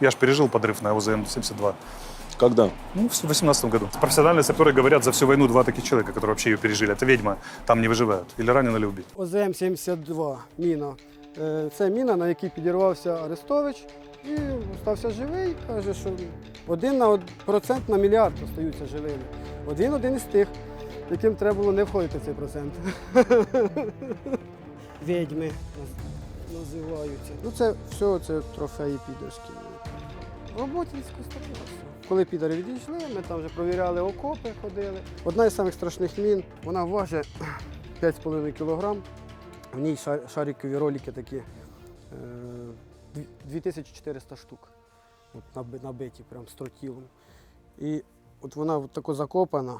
Я ж пережил подрыв на ОЗМ-72. Когда? Ну, в 18 году. Профессиональные саперы говорят за всю войну два таких человека, которые вообще ее пережили. Это ведьма, там не выживают. Или ранен, или убит. ОЗМ-72 міна. Е, Це міна, на якій підірвався Арестович і стався живий. Каже, що один на од- процент на мільярд остаються живими. От він один із тих, яким треба було не входити в цей процент. Відьми наз- називаються. Ну це все це трофеї підерські. Роботінська сторона. все. Коли підари відійшли, ми там вже провіряли окопи, ходили. Одна із самих страшних мін, вона важить 5,5 кг. В ній ша- шарикові ролики такі е, 2400 штук. От набиті прям з тротілом. І от вона от тако закопана,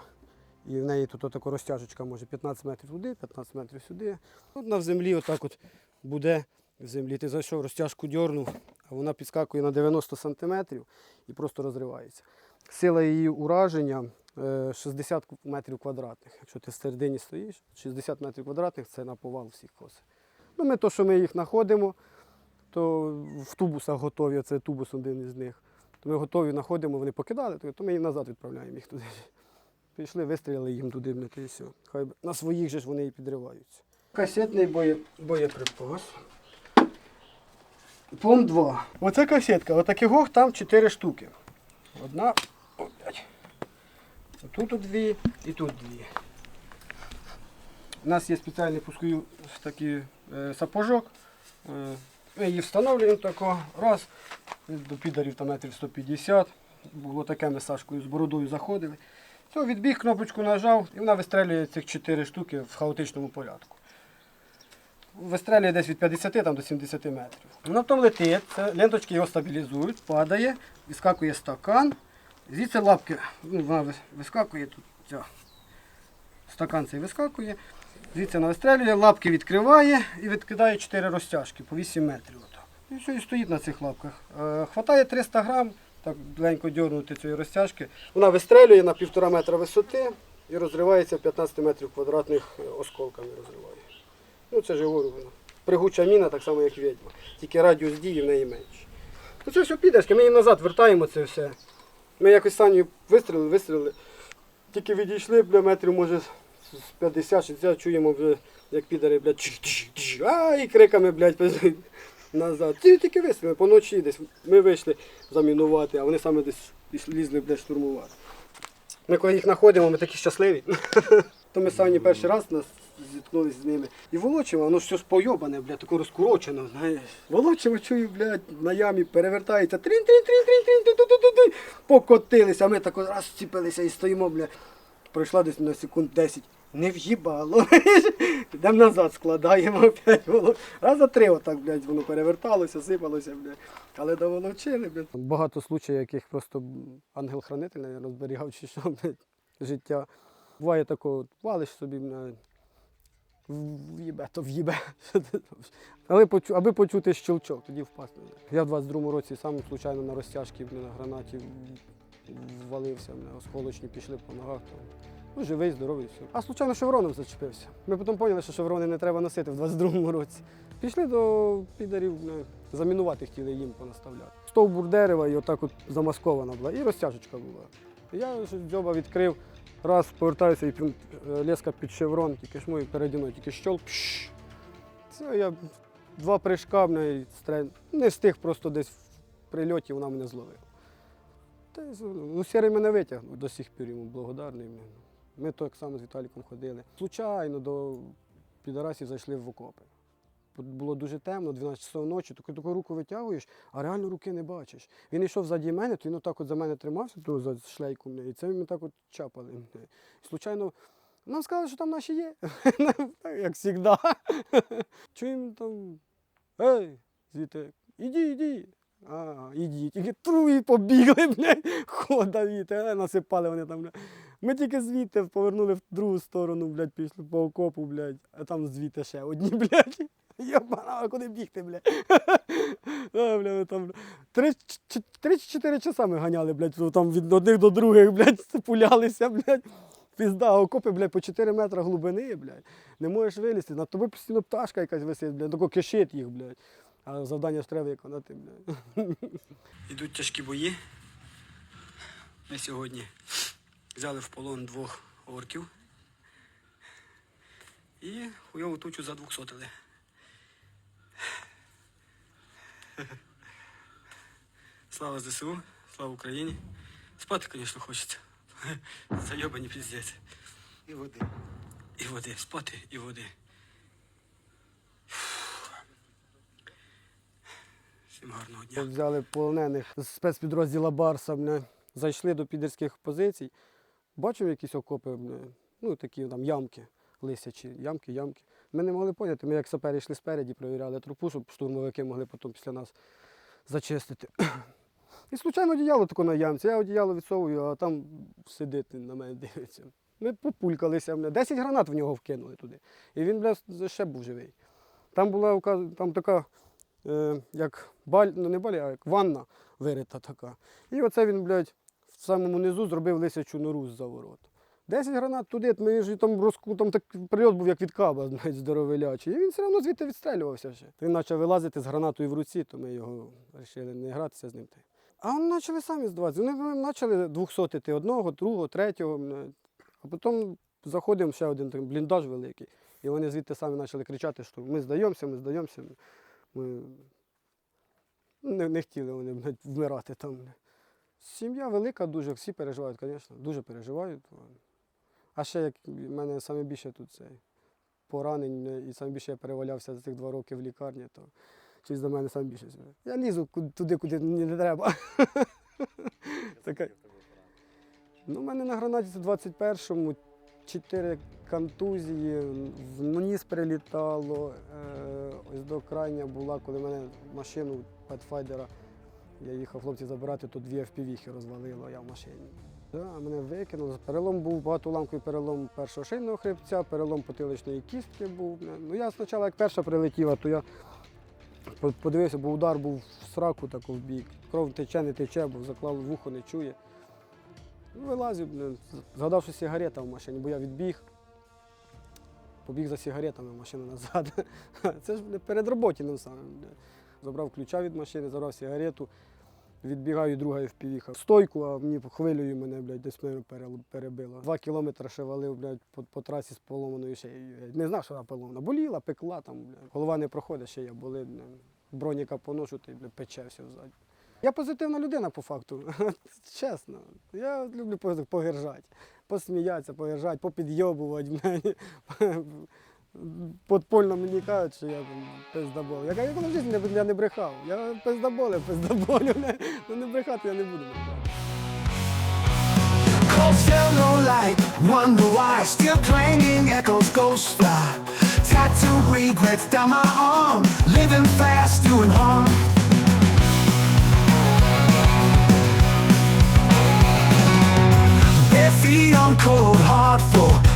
і в неї тут така розтяжечка може 15 метрів туди, 15 метрів сюди. От на землі отак от буде в землі. Ти зайшов, розтяжку дьорнув, а вона підскакує на 90 сантиметрів і просто розривається. Сила її ураження е, 60 метрів квадратних. Якщо ти в середині стоїш, 60 метрів квадратних це на повал всіх косить. Ну, ми то, що ми їх знаходимо, то в тубусах готові, це тубус один із них. То ми готові знаходимо, вони покидали, то- ми їм назад відправляємо їх туди. Пішли, вистріляли їм туди, і все. Хай на своїх же ж вони і підриваються. Касетний боє, боєприпас. Пом 2. Оце касетка. Отаких там 4 штуки. Одна, опять. Тут дві і тут дві. У нас є спеціальний пусковий такий е, сапожок. Е, ми її встановлюємо тако. Раз. До підарів там метрів 150. Було таке ми Сашкою з бородою заходили. Все, відбіг, кнопочку нажав і вона вистрелює цих 4 штуки в хаотичному порядку. Вистрелює десь від 50 там, до 70 метрів. Вона потім летить, ленточки його стабілізують, падає, вискакує стакан. Звідси лапки, ну, вона вискакує тут. Ця. Стакан цей вискакує. Звідси вона вистрелює, лапки відкриває і відкидає 4 розтяжки по 8 метрів. Отак. І все, і стоїть на цих лапках. Е, хватає 300 грам, так легенько дьорнути цієї розтяжки. Вона вистрелює на півтора метра висоти і розривається в 15 метрів квадратних е, осколками розриває. Ну це ж говорю. Пригуча міна, так само як відьма. Тільки радіус дії в неї менший. То це все підерське, ми їм назад вертаємо це все. Ми якось самі вистрілили, вистрілили. Тільки відійшли бля, метрів, може, з 50-60 чуємо, вже, як підари, блядь, чш-чш-чш, а і криками, блядь, назад. Ті- Тільки вистрілили, поночі десь. Ми вийшли замінувати, а вони саме десь лізли, блядь, штурмувати. Ми коли їх знаходимо, ми такі щасливі. То ми самі перший раз нас зіткнулися з ними. І волочимо, воно все спойобане, блядь, таке розкурочено, знаєш. Волочимо, чую, блядь, на ямі перевертається. трін трін трін трін трін ту ту ту ту ту Покотилися, а ми так раз зціпилися і стоїмо, блядь. Пройшла десь на секунд 10. Не в'їбало. Йдемо назад, складаємо опять воло. Раз за три отак, блядь, воно переверталося, сипалося, блядь. Але доволочили, блядь. Багато случаїв, яких просто ангел-хранитель наверно, зберігав чи що, блядь, життя. Буває такого, валиш собі, блядь, в'їбе, то в'їбе. Але аби почути щелчок, тоді впасти. Я в 22-му році сам случайно на розтяжці на гранаті ввалився, мене осколочні пішли по ногах. Ну, живий, здоровий, все. А случайно шевроном зачепився. Ми потім поняли, що шеврони не треба носити в 22-му році. Пішли до підарів, ну, замінувати хотіли їм понаставляти. Стовбур дерева і отак от замаскована була, і розтяжечка була. Я дзьоба відкрив, раз повертаюся і е, леска під шеврон, тільки ж мою переді мною, тільки щол. Пш. Це я два прыжка неї стрель. Не встиг просто десь в прильоті вона мене зловила. Та ну, сірий мене витягнув, до сих пір йому благодарний. Ми так само з Віталіком ходили. Случайно до підарасів зайшли в окопи. Було дуже темно, 12 часов ночі, тільки таку руку витягуєш, а реально руки не бачиш. Він йшов ззаді мене, то він отак от за мене тримався, то за шлейку мене, і це ми так от чапали. І случайно нам сказали, що там наші є. Як завжди. Чуємо там. Ей, звідти, іди, іди. А, ідіть. Тільки тру і побігли, блядь, хода віте, насипали вони там. Блядь. Ми тільки звідти повернули в другу сторону, блядь, пішли по окопу, блядь, а там звідти ще одні, блядь. Йобана, а куди бігти, блядь? А, бля, там три чи- чотири часа ми ганяли, блядь, там від одних до других, блядь, пулялися, блядь. Пізда, окопи, блядь, по 4 метри глибини, блядь. Не можеш вилізти. Над тобою постійно пташка якась висить, блядь, тако кишить їх, блядь. А завдання ж треба виконати. бля. Ідуть тяжкі бої. Ми сьогодні взяли в полон двох орків і хуйову тучу задвухсотили. Слава ЗСУ, слава Україні. Спати, звісно, хочеться. Зайобані піздець. І води. І води, спати і води. Всім гарного дня. Взяли полонених з спецпідрозділа Барса, мене, зайшли до підерських позицій. Бачив якісь окопи, мене, ну такі там ямки, лисячі, ямки, ямки. Ми не могли поняти, ми як сапери йшли спереді, перевіряли трупу, щоб штурмовики могли потім після нас зачистити. І случайно одіяло таке на ямці. Я одіяло відсовую, а там сидить на мене дивиться. Ми популькалися. Мене. 10 гранат в нього вкинули туди. І він, бля, ще був живий. Там була там така, е, як баль, ну не баль, а як ванна вирита така. І оце він, блядь, в самому низу зробив лисячу нору з заворот. 10 гранат туди, ми ж там розку, там так прильот був як від каба, навіть здоровелячий. І він все одно звідти відстрілювався ще. Він почав вилазити з гранатою в руці, то ми його вирішили не гратися з ним. А вони почали самі здаватися. Вони почали двохсотити одного, другого, третього. А потім заходимо ще один там бліндаж великий. І вони звідти самі почали кричати, що ми здаємося, ми здаємося. Ми... Не, не хотіли вони вмирати там. Сім'я велика дуже, всі переживають, звісно, дуже переживають. А ще як в мене саме більше тут цей поранень, е, і саме більше я перевалявся за цих два роки в лікарні, то щось до мене саме більше. Я лізу туди, куди мені не треба. Така... Ну, у мене на гранаті це 21-му чотири контузії, в ніс прилітало. Е, ось до крайня була, коли мене машину Pathfinder, я їхав хлопці забирати, то дві FPV-хи розвалило я в машині. Мене викинуло. Перелом був багатоламковий перелом першого шийного хребця, перелом потиличної кістки був. Ну я спочатку, як перша прилетіла, то я подивився, бо удар був в сраку таку в бік. Кров тече, не тече, бо заклав вухо, не чує. Ну, вилазив, згадав, що сигарета в машині, бо я відбіг. Побіг за сигаретами машину назад. Це ж перед бля. Забрав ключа від машини, забрав сигарету, відбігаю, друга впівіха. Стойку, а мені хвилею мене, блядь, десь мене перебило. Два кілометри ще валив, блядь, по, по трасі з поломаною шиєю. Я Не знав, що вона поломана. Боліла, пекла там, блядь. Голова не проходить, ще я болить. Броніка поношу, ти, блядь, пече все ззаді. Я позитивна людина по факту. Чесно. Я люблю по- погержати, посміятися, погержати, попідйобувати. блядь. Подпольно мені кажуть, що я там пиздобол. Я кажу, я коли в не, я не брехав. Я пиздоболив, пиздоболю. Ну не брехати я не буду floor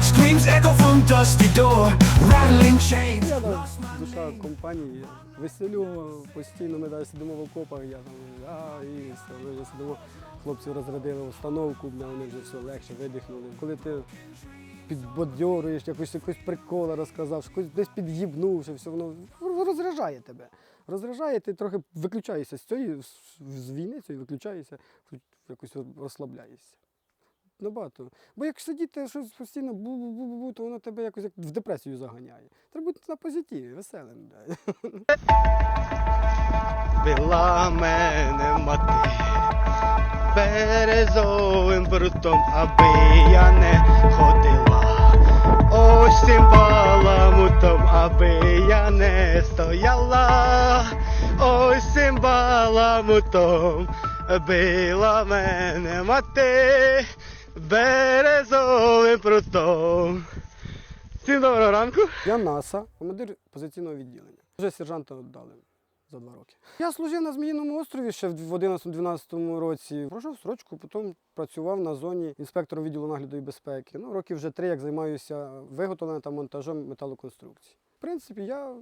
Echo from dusty door Rattling chains душа компанії, веселю постійно, ми навіть сидимо в окопах, я там а, і ми сидимо, хлопці розрядили установку, бля, вони вже все легше видихнули. Коли ти підбадьорюєш, якось якось прикола розказав, щось десь під'їбнув, що все воно розряджає тебе. Розряджає, ти трохи виключаєшся з цієї з війни, цієї виключаєшся, якось розслабляєшся. Набагато. Бо як сидіти щось постійно бу-бу-бу-бу, то воно тебе якось як в депресію заганяє. Треба бути на позитиві, веселим. Била мене мати березовим прутом, аби я не ходила. Ось цим баламутом, аби я не стояла. Ось цим баламутом била мене мати березовим прутом. Всім доброго ранку. Я НАСА, командир позиційного відділення. Вже сержанта дали за два роки. Я служив на Зміїному острові ще в 11-12 році. Пройшов срочку, потім працював на зоні інспектором відділу нагляду і безпеки. Ну, років вже три, як займаюся виготовленням та монтажом металоконструкцій. В принципі, я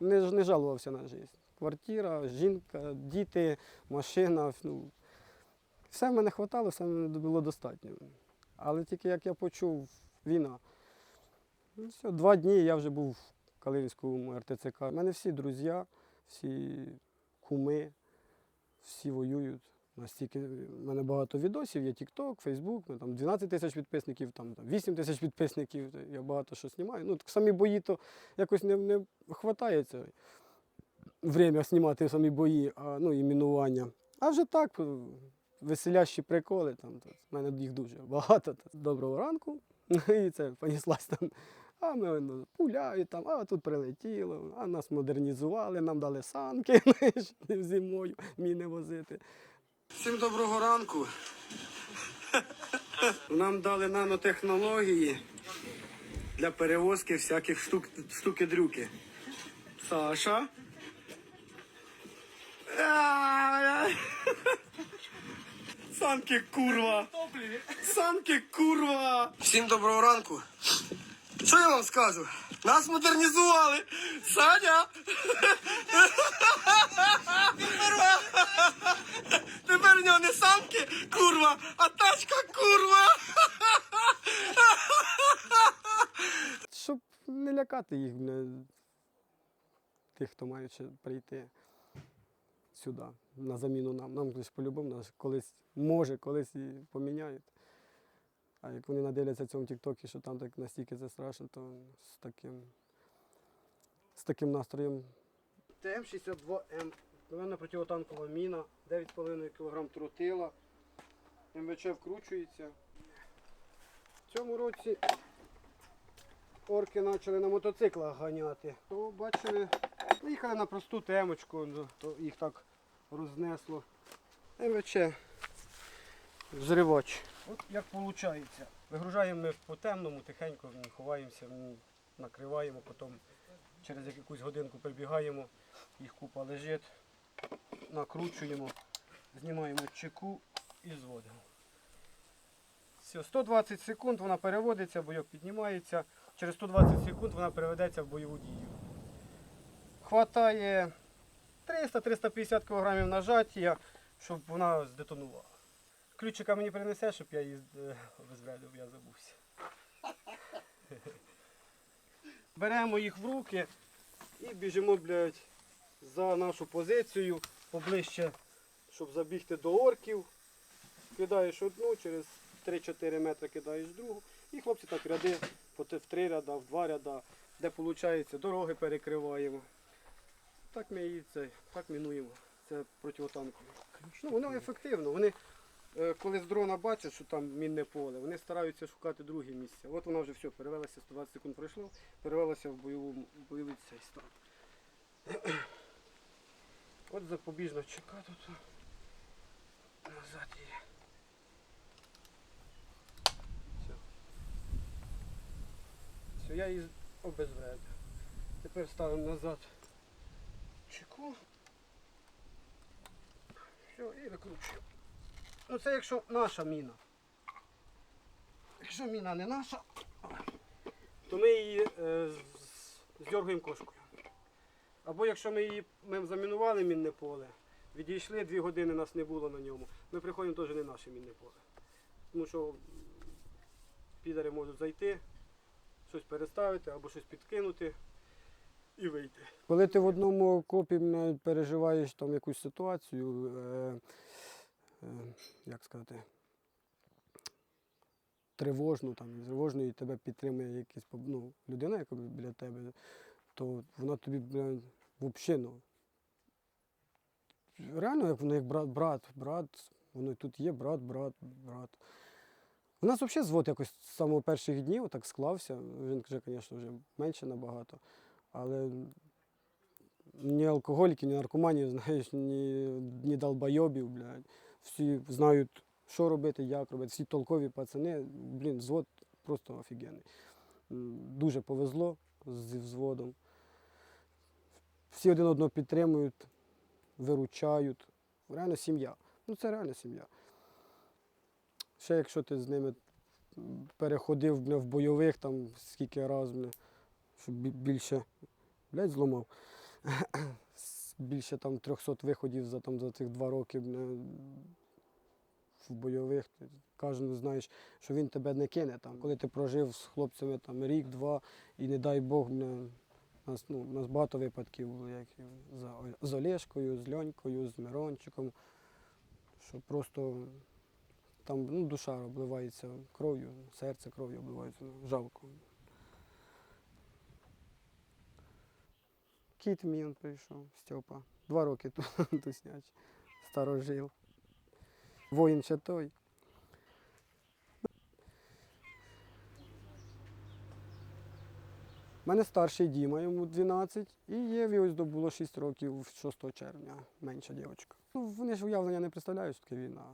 не, не жалувався на життя. Квартира, жінка, діти, машина. Ну, все в мене хватало, все мене було достатньо. Але тільки як я почув війна, Ну, все, два дні я вже був в Калинівському РТЦК. У мене всі друзі, всі куми, всі воюють. Настільки в мене багато відосів, є TikTok, Facebook, ну, там 12 тисяч підписників, там, там 8 тисяч підписників. Я багато що знімаю. Ну, так самі бої то якось не, не хватає время знімати самі бої, а, ну і мінування. А вже так, веселящі приколи, там, то, в мене їх дуже багато. то, Доброго ранку. І це поніслась там. А ми ну, пуляють там, а тут прилетіло, а нас модернізували, нам дали санки зимою міни возити. Всім доброго ранку. Нам дали нанотехнології для перевозки всяких штук, штуки-дрюки. Саша. Санки курва! Санки курва! Всім доброго ранку! Що я вам скажу? Нас модернізували! Саня! Тепер у нього не самки курва, а тачка курва! Щоб не лякати їх, тих, хто має ще прийти сюди, на заміну нам. Нам лише по-любому нас колись, може, колись і поміняють. А як вони надивляться цьому Тіктокі, що там так настільки це страшно, то з таким, з таким настроєм. ТМ-62М. Новинна противотанкова міна, 9,5 кг тротила. МВЧ вкручується. В цьому році орки почали на мотоциклах ганяти. То бачили, їхали на просту темочку, ну, то їх так рознесло. МВЧ зривач. От як виходить. Вигружаємо ми по темному, тихенько ховаємося, накриваємо, потім через якусь годинку прибігаємо, їх купа лежить, накручуємо, знімаємо чеку і зводимо. Все, 120 секунд вона переводиться, бойок піднімається. Через 120 секунд вона переведеться в бойову дію. Хватає 300-350 кг нажаття, щоб вона здетонувала. Ключика мені принесе, щоб я її е, обезвредив, я забувся. Беремо їх в руки і біжимо, блядь, за нашу позицію поближче, щоб забігти до орків. Кидаєш одну, через 3-4 метри кидаєш другу. І хлопці так ряди в три ряда, в два ряда, де виходить, дороги перекриваємо. Так ми її це, так мінуємо. Це противотанкові. Ну, воно ефективно. Вони, е, коли з дрона бачать, що там мінне поле, вони стараються шукати друге місце. От вона вже все, перевелася, 120 секунд пройшло, перевелася в бойову, бойовий цей стан. От запобіжна чека тут. Назад її. Все. Все, я її обезвредив. Тепер ставимо назад чеку. Все, і викручуємо. Ну це якщо наша міна. Якщо міна не наша, то ми її е, з- здергаємо кошкою. Або якщо ми її ми замінували мінне поле, відійшли, дві години нас не було на ньому, ми приходимо теж не наше мінне поле. Тому що підари можуть зайти, щось переставити або щось підкинути і вийти. Коли ти в одному окопі переживаєш там якусь ситуацію, е, е, як сказати, тривожну, там, тривожну, і тебе підтримує якась ну, людина, яка біля тебе, то вона тобі бля, взагалі, ну, реально, як воно як брат, брат, брат, воно тут є брат, брат, брат. У нас взагалі звод якось з самого перших днів так склався. Він вже, звісно, вже менше набагато. Але ні алкоголіків, ні наркоманів, знаєш, ні, ні долбойобів, блядь. Всі знають, що робити, як робити. Всі толкові пацани. Блін, взвод просто офігенний. Дуже повезло зі взводом. Всі один одного підтримують, виручають. Реально сім'я. Ну це реально сім'я. Ще якщо ти з ними переходив бля, в бойових там скільки разів, щоб більше, блядь, зламав. Більше там 300 виходів за, там, за цих два роки в бойових. Кожен знаєш, що він тебе не кине. Там. Коли ти прожив з хлопцями там, рік-два і не дай Бог, У нас, ну, у нас багато випадків було, як і з, з Олешкою, з Льонькою, з Мирончиком, що просто там ну, душа обливається кров'ю, серце кров'ю обливається, ну, жалко. Кіт мій он прийшов, Степа. Два роки тут тусняч. Старожил. Воїн ще той. У мене старший Діма, йому 12, і Єві ось було 6 років 6 червня, менша дівчинка. Ну, вони ж уявлення не представляють, що таке війна.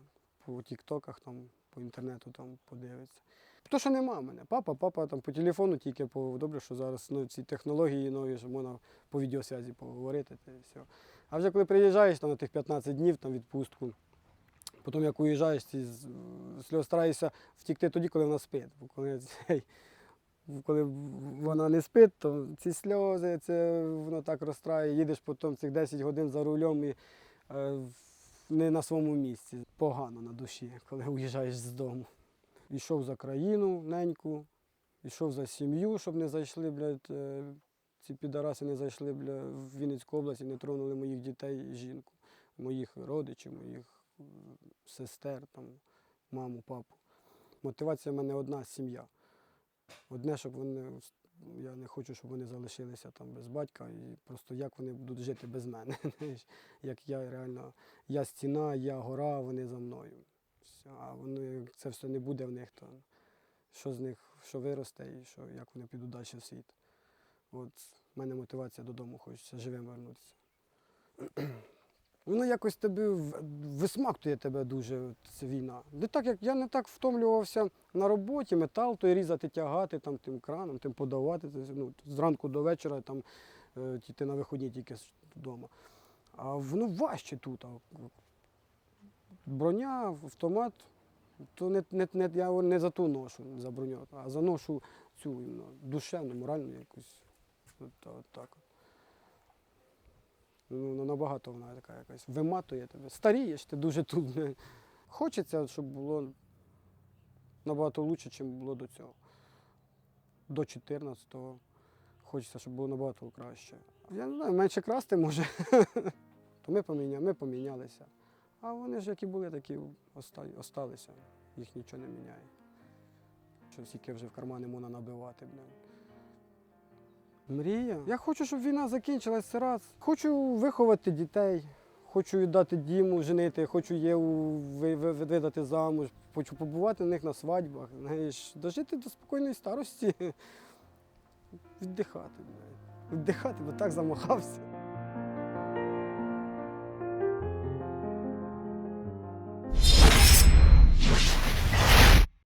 По тіктоках, там, по інтернету там подивиться. То, що нема мене. Папа, папа там по телефону тільки по добре, що зараз ну, ці технології нові, що можна по відеосвязі поговорити та все. А вже коли приїжджаєш там, на тих 15 днів там, відпустку, потім як уїжджаєш, ти стараєшся втікти тоді, коли вона спить. Бо коли, коли вона не спить, то ці сльози, це воно так розстраює, їдеш потім цих 10 годин за рулем і е, не на своєму місці. Погано на душі, коли уїжджаєш з дому. Ішов за країну неньку, ішов за сім'ю, щоб не зайшли, блядь, е, ці підараси не зайшли бля, в Вінницьку область і не тронули моїх дітей і жінку, моїх родичів, моїх е, сестер, там, маму, папу. Мотивація в мене одна сім'я. Одне, щоб вони, я не хочу, щоб вони залишилися там без батька, і просто як вони будуть жити без мене. як я реально, я стіна, я гора, вони за мною. А вони, це все не буде в них, то що з них, що виросте і що, як вони підуть далі в світ. От в мене мотивація додому, хочеться живим вернутися. Воно якось тебе висмактує тебе дуже ця війна. Не так, як я не так втомлювався на роботі, метал той різати, тягати там, тим краном, тим подавати. Ну, зранку до вечора там, е, ти на виходні тільки вдома. А воно важче тут. Броня, автомат, то не, не, не, я не за ту ношу, за броню, а за ношу цю іменно, душевну, моральну якусь. От, от так. Ну, ну, набагато вона така якась виматує тебе. Старієш ти дуже тут. Хочеться, щоб було набагато краще, ніж було до цього. До 14-го. Хочеться, щоб було набагато краще. Я не знаю, менше красти може. То ми, поміня... ми помінялися. А вони ж які були, такі осталися. Їх нічого не міняє. Що стільки вже в кармани можна набивати. Блин. Мрія. Я хочу, щоб війна закінчилась це раз. Хочу виховати дітей, хочу віддати Діму, женити, хочу Єву ви- ви- видати замуж, хочу побувати на них на свадьбах, знаєш, дожити до спокійної старості, віддихати. блядь. Віддихати, бо так замахався.